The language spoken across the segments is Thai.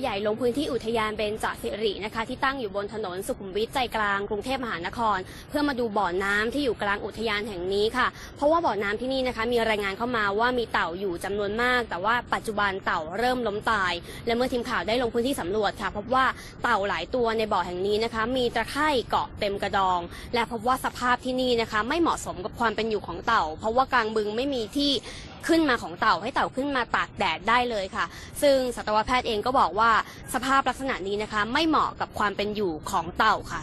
ใหญ่ลงพื้นที่อุทยานเบญจสิรินะคะที่ตั้งอยู่บนถนนสุขุมวิทใจกลางกรุงเทพมหานคร เพื่อมาดูบ่อน้ำที่อยู่กลางอุทยานแห่งนี้ค่ะ เพราะว่าบ่อน้ำที่นี่นะคะมีรายงานเข้ามาว่ามีเต่าอยู่จำนวนมาก แต่ว่าปัจจุบันเต่าเริ่มล้มตาย และเมื่อทีมข่าวได้ลงพื้นที่สำรวจค่ะพบว่าเต่าหลายตัวในบ่อแห่งนี้นะคะ มีตะไคร่เกาะเต็มกระดอง และพบว่าสภาพที่นี่นะคะ ไม่เหมาะสมกับความเป็นอยู่ของเต่า เพราะว่ากลางบึงไม่มีที่ขึ้นมาของเต่าให้เต่าขึ้นมาตากแดดได้เลยค่ะ ซึ่งสัตวแพทย์เองก็บอกว่าสภาพลักษณะนี้นะคะ ไม่เหมาะกับความเป็นอยู่ของเต่าค่ะ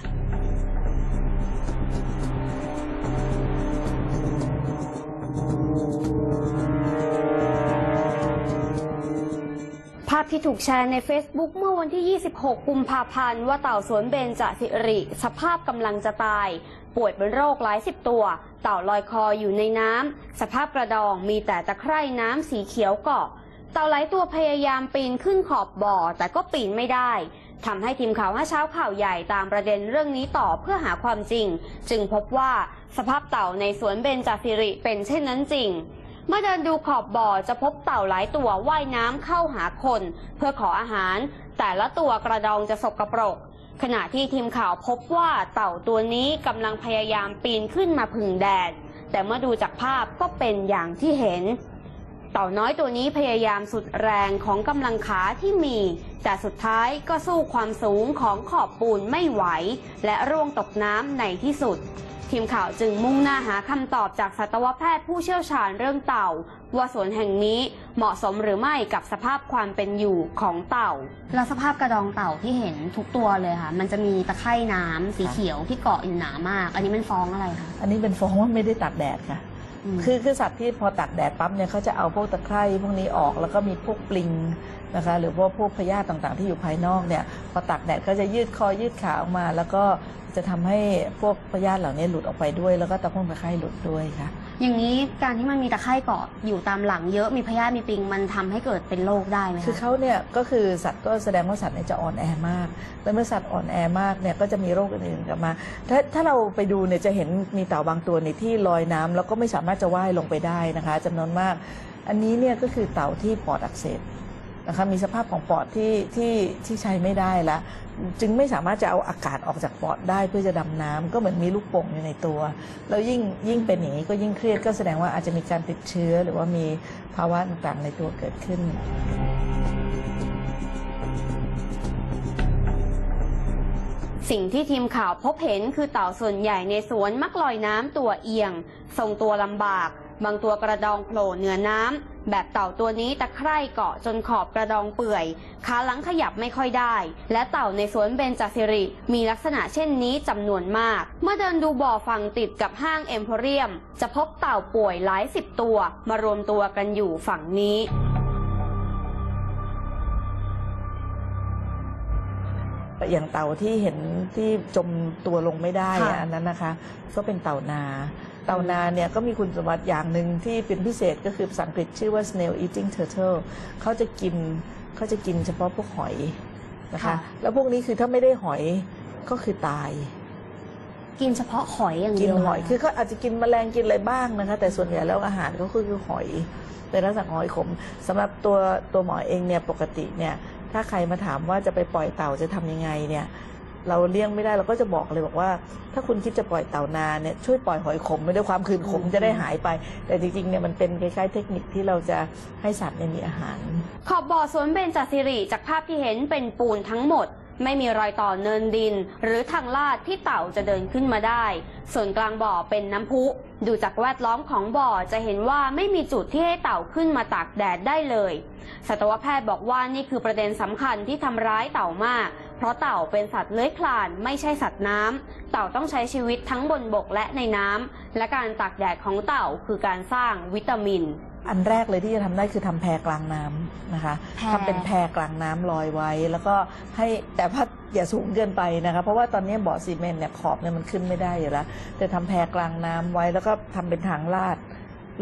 าพที่ถูกแชร์ใน Facebook เมื่อวันที่ 26 กุมภาพันธ์ ว่าเต่าสวนเบญจสิริ สภาพกำลังจะตาย ป่วยเป็นโรคหลายสิบตัว เต่าลอยคออยู่ในน้ำ สภาพกระดองมีแต่ตะไคร่น้ำสีเขียวเกาะ เต่าหลายตัวพยายามปีนขึ้นขอบบ่อ แต่ก็ปีนไม่ได้ทำให้ทีมข่าวห้าเช้าข่าวใหญ่ตามประเด็นเรื่องนี้ต่อเพื่อหาความจริง จึงพบว่าสภาพเต่าในสวนเบญจสิริเป็นเช่นนั้นจริง เมื่อเดินดูขอบบ่อจะพบเต่าหลายตัวว่ายน้ำเข้าหาคน เพื่อขออาหาร แต่ละตัวกระดองจะสกปรก ขณะที่ทีมข่าวพบว่าเต่าตัวนี้กำลังพยายามปีนขึ้นมาผึ่งแดด แต่เมื่อดูจากภาพก็เป็นอย่างที่เห็น เต่าน้อยตัวนี้พยายามสุดแรงของกำลังขาที่มี แต่สุดท้ายก็สู้ความสูงของขอบปูนไม่ไหว และร่วงตกน้ำในที่สุด ทีมข่าวจึงมุ่งหน้าหาคำตอบจากสัตวแพทย์ผู้เชี่ยวชาญเรื่องเต่า ว่าสวนแห่งนี้เหมาะสมหรือไม่กับสภาพความเป็นอยู่ของเต่า แล้วสภาพกระดองเต่าที่เห็นทุกตัวเลยค่ะ มันจะมีตะไคร่น้ำสีเขียวที่เกาะอยู่หนามาก อันนี้มันฟ้องอะไรคะ อันนี้เป็นฟ้องว่าไม่ได้ตากแดดค่ะม คือคือสัตว์ที่พอตากแดดปั๊บเนี่ยเขาจะเอาพวกตะไคร่พวกนี้ออกแล้วก็มีพวกปลิงนะคะหรือว่าพวกพยาธิต่างๆ ที่อยู่ภายนอกเนี่ยพอตากแดดก็จะยืดคอยืดขาออกมา แล้วก็จะทำให้พวกพยาธิเหล่านี้หลุดออกไปด้วย แล้วก็ตะพงตะไคร่หลุดด้วยค่ะ อย่างนี้การที่มันมีตะไคร่เกาะอยู่ตามหลังเยอะมีพยาธิมีปิงมันทำให้เกิดเป็นโรคได้ไหมคือคะเขาเนี่ยก็คือสัตว์ก็แสดงว่าสัตว์เนี่ยจะอ่อนแอมาก แล้วเมื่อสัตว์อ่อนแอมากเนี่ยก็จะมีโรคอื่นๆกลับมา ถ้าถ้าเราไปดูเนี่ยจะเห็นมีเต่าบางตัวในยที่ลอยน้ำแล้วก็ไม่สามารถจะว่ายลงไปได้นะคะจำนวนมาก อันนี้เนี่ยก็คือเต่าที่ปอดอักเสบ นะคะมีสภาพของปอดที่ที่ที่ใช้ไม่ได้และจึงไม่สามารถจะเอาอากาศออกจากปอดได้เพื่อจะดำน้ำก็เหมือนมีลูกโป่งอยู่ในตัว แล้วยิ่งยิ่งเป็นอย่างนี้ก็ยิ่งเครียดก็แสดงว่าอาจจะมีการติดเชื้อ หรือว่ามีภาวะต่างๆในตัวเกิดขึ้นสิ่งที่ทีมข่าวพบเห็นคือเต่าส่วนใหญ่ในสวนมักลอยน้ำตัวเอียง ทรงตัวลำบาก บางตัวกระดองโผล่เหนือน้ำ แบบเต่าตัวนี้ตะไคร่เกาะจนขอบกระดองเปื่อย ขาหลังขยับไม่ค่อยได้ และเต่าในสวนเบญจสิริ มีลักษณะเช่นนี้จำนวนมาก เมื่อเดินดูบ่อฝั่งติดกับห้างเอ็มโพเรียม จะพบเต่าป่วยหลายสิบตัว มารวมตัวกันอยู่ฝั่งนี้ อย่างเต่าที่เห็นที่จมตัวลงไม่ได้ค่ะอะอันนั้นนะคะ ก็เป็นเต่านา เต่านาเนี่ยก็มีคุณสมบัติอย่างหนึ่งที่เป็นพิเศษก็คือภาษาอังกฤษชื่อว่า snail eating turtle เขาจะกินเขาจะกินเฉพาะพวกหอยนะคะแล้วพวกนี้คือถ้าไม่ได้หอยก็คือตาย กินเฉพาะหอยอย่างกิเดีนยวหอย คือเขาอาจจะกินแมลงกินอะไรบ้างนะคะ แต่ส่วนใหญ่แล้วอาหารก็คือคือหอยเป็นลักษณะของหอยขมสำหรับตัวตัวหมอเองเนี่ยปกติเนี่ย ถ้าใครมาถามว่าจะไปปล่อยเต่าจะทำยังไงเนี่ยเราเลี้ยงไม่ได้เราก็จะบอกเลยบอกว่า ถ้าคุณคิดจะปล่อยเต่านาเนี่ยช่วยปล่อยหอยขมไปด้วยความคืนขมจะได้หายไป แต่จริงๆเนี่ยมันเป็นคล้ายๆเทคนิคที่เราจะให้สัตว์เนี่ยมีอาหาร ขอบบ่อสวนเบญจสิริจากภาพที่เห็นเป็นปูนทั้งหมด ไม่มีรอยต่อเนินดิน หรือทางลาดที่เต่าจะเดินขึ้นมาได้ ส่วนกลางบ่อเป็นน้ำพุ ดูจากแวดล้อมของบ่อจะเห็นว่าไม่มีจุดที่ให้เต่าขึ้นมาตากแดดได้เลย สัตวแพทย์บอกว่านี่คือประเด็นสำคัญที่ทำร้ายเต่ามาก เพราะเต่าเป็นสัตว์เลื้อยคลานไม่ใช่สัตว์น้ำเต่าต้องใช้ชีวิตทั้งบนบกและในน้ำและการตากแดดของเต่าคือการสร้างวิตามิน อันแรกเลยที่จะทำได้คือทำแพกลางน้ำนะคะแพทำเป็นแพกลางน้ำลอยไว้ แล้วก็ให้แต่ว่าอย่าสูงเกินไปนะคะ เพราะว่าตอนนี้บ่อซีเมนต์เนี่ยขอบเนี่ยมันขึ้นไม่ได้อยู่แล้วแต่ทำแพกลางน้ำไว้แล้วก็ทำเป็นทางลาด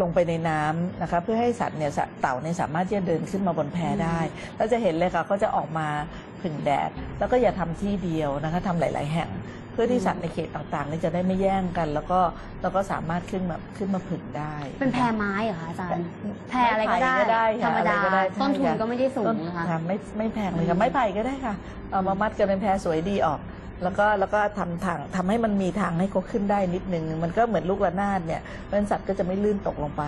ลงไปในน้ำนะคะเพื่อให้สัตว์เนี่ยสัตว์เต่าเนี่ยสามารถที่จะเดินขึ้นมาบนแพได้ แล้วจะเห็นเลยค่ะเขาจะออกมา ผึ่งแดด แล้วก็อย่าทำที่เดียวนะคะทำหลาย ๆ แห่ง เพื่อที่สัตว์ในเขตต่างๆนี่จะได้ไม่แย่งกัน แล้วก็เราก็สามารถขึ้นมาขึ้นมาผึ่งได้ เป็นแพรไม้เหรอคะอาจารย์แพรอะไรก็ได้ไม้ไผ่ธรรมดาอะไรก็ได้ต้นทุนใช่ค่ะก็ไม่ได้สูต้งนนะคะค่ะไม่ไม่แพงเลยค่ะไม้ไผ่ก็ได้ค่ะเอามามัดกันเป็นแพรสวยดีออก แล้วก็แล้วก็ทำทางทำให้มันมีทางให้เขาขึ้นได้นิดนึง มันก็เหมือนลูกระนาดเนี่ยเพราะฉะนั้นสัตว์ก็จะไม่ลื่นตกลงไป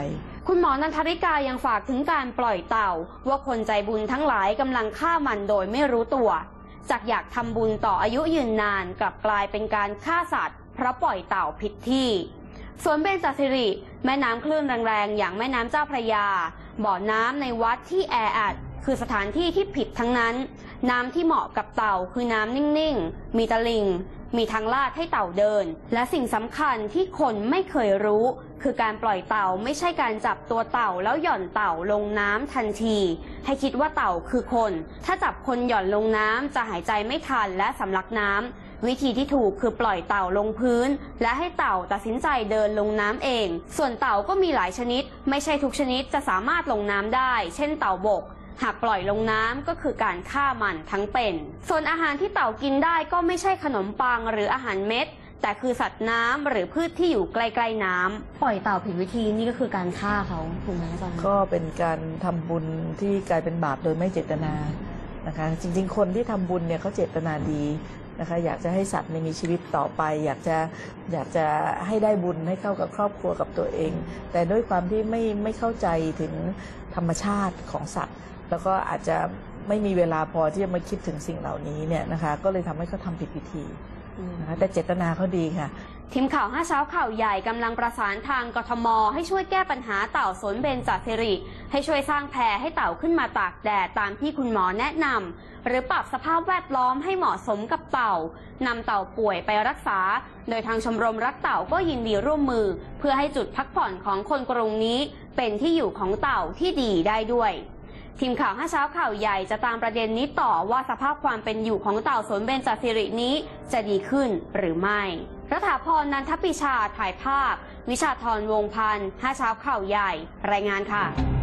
คุณหมอนันทริกายังฝากถึงการปล่อยเต่า ว่าคนใจบุญทั้งหลายกำลังฆ่ามันโดยไม่รู้ตัว จากอยากทำบุญต่ออายุยืนนานกลับกลายเป็นการฆ่าสัตว์เพราะปล่อยเต่าผิดที่สวนเบญจสิริ แม่น้ำคลื่นแรงๆ อย่างแม่น้ำเจ้าพระยา บ่อน้ำในวัดที่แออัด คือสถานที่ที่ผิดทั้งนั้น น้ำที่เหมาะกับเต่าคือน้ำนิ่งๆ มีตะลิง มีทางลาดให้เต่าเดิน และสิ่งสำคัญที่คนไม่เคยรู้ คือการปล่อยเต่าไม่ใช่การจับตัวเต่าแล้วหย่อนเต่าลงน้ำทันที ให้คิดว่าเต่าคือคน ถ้าจับคนหย่อนลงน้ำจะหายใจไม่ทันและสำลักน้ำวิธีที่ถูกคือปล่อยเต่าลงพื้น และให้เต่าตัดสินใจเดินลงน้ำเอง ส่วนเต่าก็มีหลายชนิด ไม่ใช่ทุกชนิดจะสามารถลงน้ำได้ เช่นเต่าบก หากปล่อยลงน้ำก็คือการฆ่ามันทั้งเป็น ส่วนอาหารที่เต่ากินได้ก็ไม่ใช่ขนมปังหรืออาหารเม็ด แต่คือสัตว์น้ำหรือพืชที่อยู่ใกล้ๆน้ำปล่อยเต่าผิดวิธีนี่ก็คือการฆ่าเขาถูกไหมอาจารย์ก็เป็นการทำบุญที่กลายเป็นบาปโดยไม่เจตนานะคะจริงๆ คนที่ทำบุญเนี่ยเขาเจตนาดีนะคะอยากจะให้สัตว์เนี่ยมีชีวิตต่อไป อยากจะอยากจะให้ได้บุญให้เข้ากับครอบครัวกับตัวเอง แต่ด้วยความที่ไม่ไม่เข้าใจถึงธรรมชาติของสัตว์ แล้วก็อาจจะไม่มีเวลาพอที่จะมาคิดถึงสิ่งเหล่านี้เนี่ยนะคะ ก็เลยทำให้เขาทำผิดวิธีนะคะแต่เจตนาเขาดีค่ะ ทีมข่าวห้าเช้าข่าวใหญ่กำลังประสานทางกทม ให้ช่วยแก้ปัญหาเต่าสวนเบญจสิริ ให้ช่วยสร้างแพรให้เต่าขึ้นมาตากแดดตามที่คุณหมอแนะนำหรือปรับสภาพแวดล้อมให้เหมาะสมกับเต่านำเต่าป่วยไปรักษา โดยทางชมรมรักเต่าก็ยินดีร่วมมือ เพื่อให้จุดพักผ่อนของคนกรุงนี้ เป็นที่อยู่ของเต่าที่ดีได้ด้วย ทีมข่าวห้าเช้าข่าวใหญ่จะตามประเด็นนี้ต่อว่าสภาพความเป็นอยู่ของเต่าสวนเบญจสิรินี้จะดีขึ้นหรือไม่ รัฐาพรนันทปิชาถ่ายภาพ วิชาธรวงพันธ์ห้าเช้าข่าวใหญ่ รายงานค่ะ